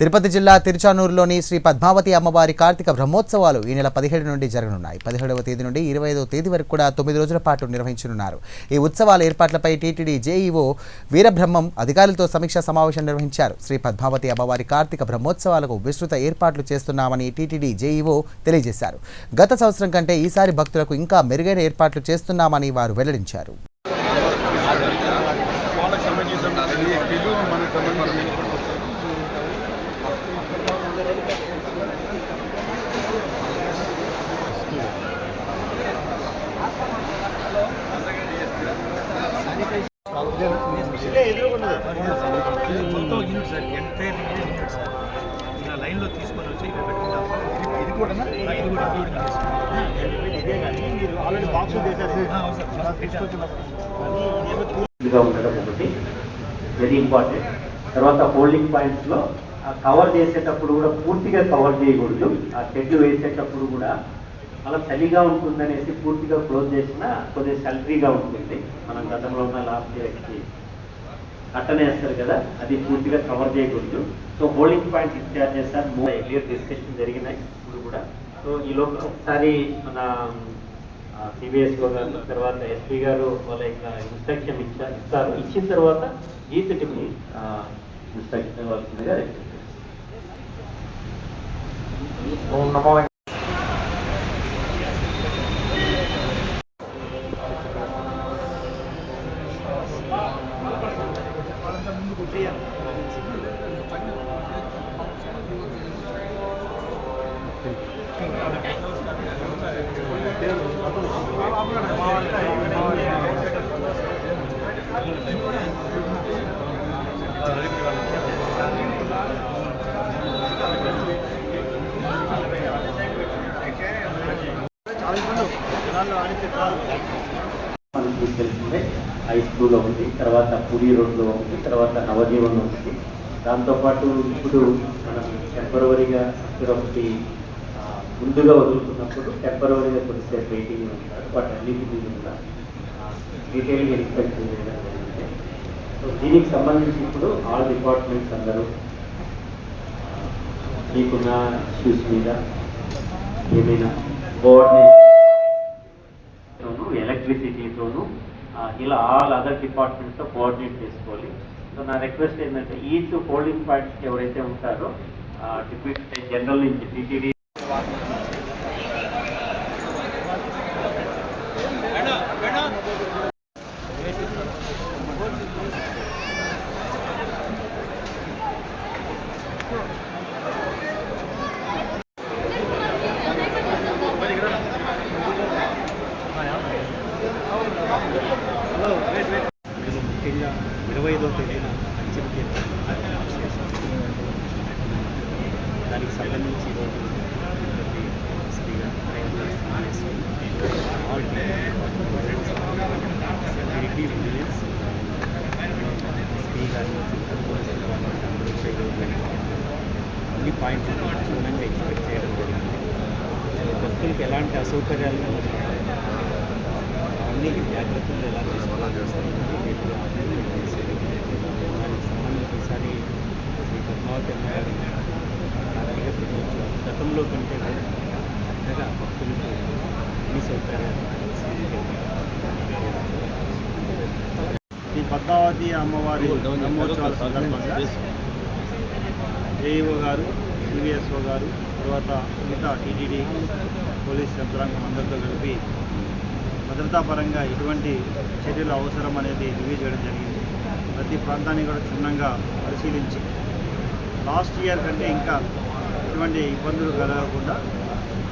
తిరుపతి జిల్లా తిరుచానూరులోని శ్రీ పద్మావతి అమ్మవారి కార్తీక బ్రహ్మోత్సవాలు ఈ నెల పదిహేడు నుండి జరగనున్నాయి. పదిహేడవ తేదీ నుండి ఇరవై ఐదవ తేదీ వరకు కూడా తొమ్మిది రోజుల పాటు నిర్వహించనున్నారు. ఈ ఉత్సవాల ఏర్పాట్లపై టీటీడీ జేఈఓ వీరబ్రహ్మం అధికారులతో సమీక్షా సమావేశం నిర్వహించారు. శ్రీ పద్మావతి అమ్మవారి కార్తీక బ్రహ్మోత్సవాలకు విస్తృత ఏర్పాట్లు చేస్తున్నామని టీటీడీ జేఈఓ తెలియజేశారు. గత సంవత్సరం కంటే ఈసారి భక్తులకు ఇంకా మెరుగైన ఏర్పాట్లు చేస్తున్నామని వారు వెల్లడించారు. మొత్తం unit sir entire unit sir ఇలా లైన్లో తీసుకొని వచ్చి ఇక్కడ పెట్టుకుంటాం సార్ ఇది కూడా ఇది కూడా ఇంక్లూడింగ్ ఉండడం ఒకటి వెరీ ఇంపార్టెంట్ తర్వాత హోల్డింగ్ పాయింట్స్లో కవర్ చేసేటప్పుడు కూడా పూర్తిగా కవర్ చేయకూడదు. ఆ షెడ్లు వేసేటప్పుడు కూడా అలా చలిగా ఉంటుందనేసి పూర్తిగా క్లోజ్ చేసినా కొద్దిగా సల్టరీగా ఉంటుంది. మనం గతంలో ఉన్న లాస్ట్ ఇయర్కి అట్టనే వేస్తారు కదా అది పూర్తిగా కవర్ చేయకూడదు. సో హోల్డింగ్ పాయింట్ ఇన్ఛార్జ్ చేస్తారు క్లియర్ డిస్కషన్ జరిగినాయి ఇప్పుడు కూడా. సో ఈ లోపల ఒకసారి మన సిబిఎస్ గారు తర్వాత ఎస్పీ గారు వాళ్ళ యొక్క ఇన్స్ట్రక్షన్ ఇచ్చా ఇస్తారు. ఇచ్చిన తర్వాత గీతకి ఇన్స్ట్రక్షన్ ఇవ్వాల్సిందిగా రిక్వెస్ట్ ఓం నమో హై స్కూల్లో ఉంది తర్వాత పురి రోడ్లో ఉంది తర్వాత నవజీవన్లో ఉంది. దాంతోపాటు ఇప్పుడు మనం టెంపరవరీగా అక్కడ ఒకటి ముందుగా వదులుతున్నప్పుడు టెంపరవరీగా కొద్దిసేపు వెయిటింగ్ ఉంటారు. వాటి అన్నింటినీ కూడా డీటెయిల్గా ఇన్స్పెక్షన్ చేయడం జరిగింది. సో దీనికి సంబంధించి ఇప్పుడు ఆల్ డిపార్ట్మెంట్స్ అందరూ మీకున్న ఇష్యూస్ మీద ఏమైనా కోఆర్డినేషన్ ఎలక్ట్రిసిటీతోనూ ఇలా ఆల్ అదర్ డిపార్ట్మెంట్స్తో కోఆర్డినేట్ చేసుకోవాలి. సో నా రిక్వెస్ట్ ఏంటంటే ఈచ్ హోల్డింగ్ పాయింట్స్కి ఎవరైతే ఉంటారో డిప్యూటీ జనరల్ నుంచి టీటీడీ మేము ముఖ్యంగా ఇరవై ఐదో తేదీన అంచెలకి దానికి సంబంధించి ఈరోజు తిరుపతి ఎస్పీ గారు, railway CS, all departments, security vigilance SP గారిని పోలీస్ డిపార్ట్మెంట్ అందరూ కూడా ఈరోజు వెళ్ళారు. అన్ని పాయింట్స్ క్షుణ్ణంగా ఎక్స్పెక్ట్ చేయడం జరిగింది సో భక్తులకు ఎలాంటి అసౌకర్యాలు అన్ని జాగ్రత్తలు ఎలా తీసుకోవాలని దానికి సంబంధించి ఈసారి శ్రీ పద్మావతి అమ్మగారి కార్తీక బ్రహ్మోత్సవం గతంలో కంటే కూడా చక్కగా భక్తులకు అన్ని సౌకర్యాలు ఈ పద్మావతి అమ్మవారి బ్రహ్మోత్సవాల సందర్భంగా ఏఈఓ గారు సివిఎస్ఓ గారు తర్వాత మిగతా టీటీడీ పోలీస్ యంత్రాంగం అందరితో కలిపి భద్రతాపరంగా ఎటువంటి చర్యలు అవసరం అనేది రివ్యూ చేయడం జరిగింది. ప్రతి ప్రాంతాన్ని కూడా క్షుణ్ణంగా పరిశీలించి లాస్ట్ ఇయర్ కంటే ఇంకా ఎటువంటి ఇబ్బందులు కలగకుండా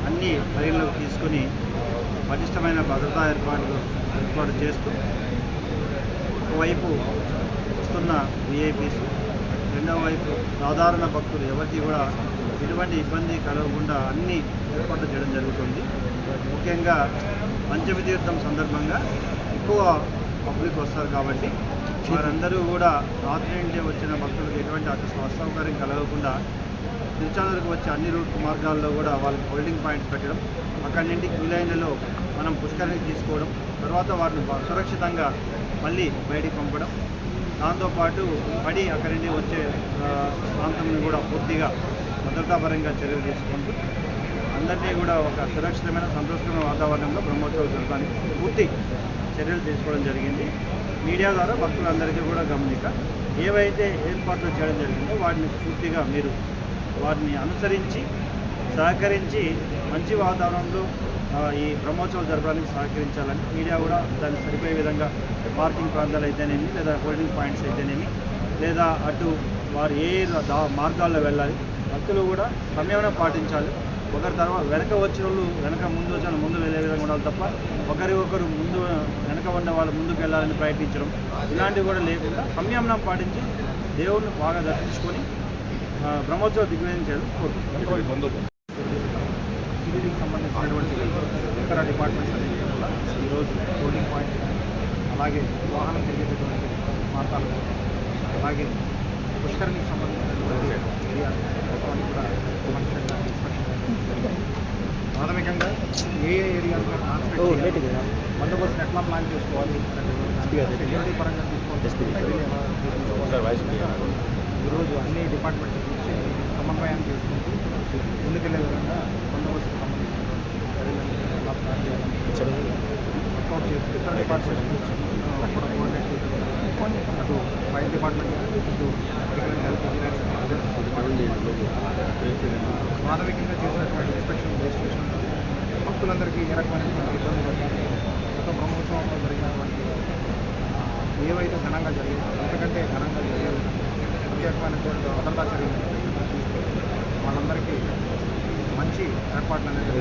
అన్ని పరిగణలోకి తీసుకుని పటిష్టమైన భద్రతా ఏర్పాట్లు ఏర్పాటు చేస్తూ ఒకవైపు వస్తున్న విఐపీస్ రెండవ వైపు సాధారణ భక్తులు ఎవరికి కూడా ఎటువంటి ఇబ్బంది కలగకుండా అన్ని ఏర్పాట్లు చేయడం జరుగుతుంది. ముఖ్యంగా పంచమి తీర్థం సందర్భంగా ఎక్కువ పబ్లిక్ వస్తారు కాబట్టి వారందరూ కూడా రాత్రి నుండి వచ్చిన భక్తులకు ఎటువంటి అసౌకర్యం కలగకుండా తిరుచానూరుకు వచ్చే అన్ని రూట్ మార్గాల్లో కూడా వాళ్ళకి హోల్డింగ్ పాయింట్స్ పెట్టడం అక్కడి నుండి క్యూ లైన్లలో మనం పుష్కరానికి తీసుకోవడం తర్వాత వారిని సురక్షితంగా మళ్ళీ బయటికి పంపడం. దాంతోపాటు పడి అక్కడి నుండి వచ్చే ప్రాంతంని కూడా పూర్తిగా భద్రతాపరంగా చర్యలు తీసుకుంటూ అందరినీ కూడా ఒక సురక్షితమైన సంతోషకరమైన వాతావరణంలో బ్రహ్మోత్సవం జరపడానికి పూర్తి చర్యలు తీసుకోవడం జరిగింది. మీడియా ద్వారా భక్తులందరికీ కూడా గమనిక ఏవైతే ఏర్పాట్లు చేయడం జరిగిందో వాటిని పూర్తిగా మీరు వాటిని అనుసరించి సహకరించి మంచి వాతావరణంలో ఈ బ్రహ్మోత్సవాలు జరపడానికి సహకరించాలని మీడియా కూడా దాన్ని సరిపోయే విధంగా పార్కింగ్ ప్రాంతాలు అయితేనేమి లేదా హోల్డింగ్ పాయింట్స్ అయితేనేమి లేదా అటు వారు ఏ మార్గాల్లో వెళ్ళాలి భక్తులు కూడా సంయమనం పాటించాలి. ఒకరి తర్వాత వెనక వచ్చిన వాళ్ళు వెనక ముందు వచ్చిన ముందు వెళ్ళే విధంగా ఉండాలి తప్ప ఒకరి ఒకరు ముందు వెనక ఉన్న వాళ్ళు ముందుకు వెళ్ళాలని ప్రయత్నించడం ఇలాంటివి కూడా లేకుండా సంయమనం పాటించి దేవుడిని బాగా దర్శించుకొని బ్రహ్మోత్సవ దిగ్విజయం చేయడం కోరుకుంటున్నాను. సంబంధించినటువంటి ఇతర డిపార్ట్మెంట్స్ అన్నింటినీ కూడా ఈరోజు హోల్డింగ్ పాయింట్స్ అలాగే వాహనం తిరిగేటటువంటి మార్గాలు అలాగే పుష్కరణికి సంబంధించినటువంటి ఏరియా కూడా మంచిగా ఇన్స్పెక్షన్. ప్రాథమికంగా ఏ ఏ ఏరియాస్ మీద కాన్సన్ట్రేట్ చేయాలి బందోబస్తుని ఎట్లా ప్లాన్ చేసుకోవాలి సెక్యూరిటీ పరంగా తీసుకోవాలి ఈరోజు అన్ని డిపార్ట్మెంట్స్ నుంచి సమన్వయం చేసుకుంటూ ముందుకెళ్ళే విధంగా ఇతర డిపార్ట్మెంట్ కూడా కోఆర్డినేట్ అటు ఫైర్ డిపార్ట్మెంట్ ఇటు ప్రాథమికంగా చేసినటువంటి ఇన్స్పెక్షన్ రిజిస్ట్రేషన్ భక్తులందరికీ ఏ రకమైనటువంటి ఇబ్బంది పడుతుంది గత బ్రహ్మోత్సవంలో జరిగినటువంటి ఏవైతే ఘనంగా జరిగిందో అంతకంటే ఘనంగా జరిగే ప్రత్యేకమైనటువంటి భద్రతా చర్యలు తీసుకొని వాళ్ళందరికీ మంచి ఏర్పాట్లు అనేది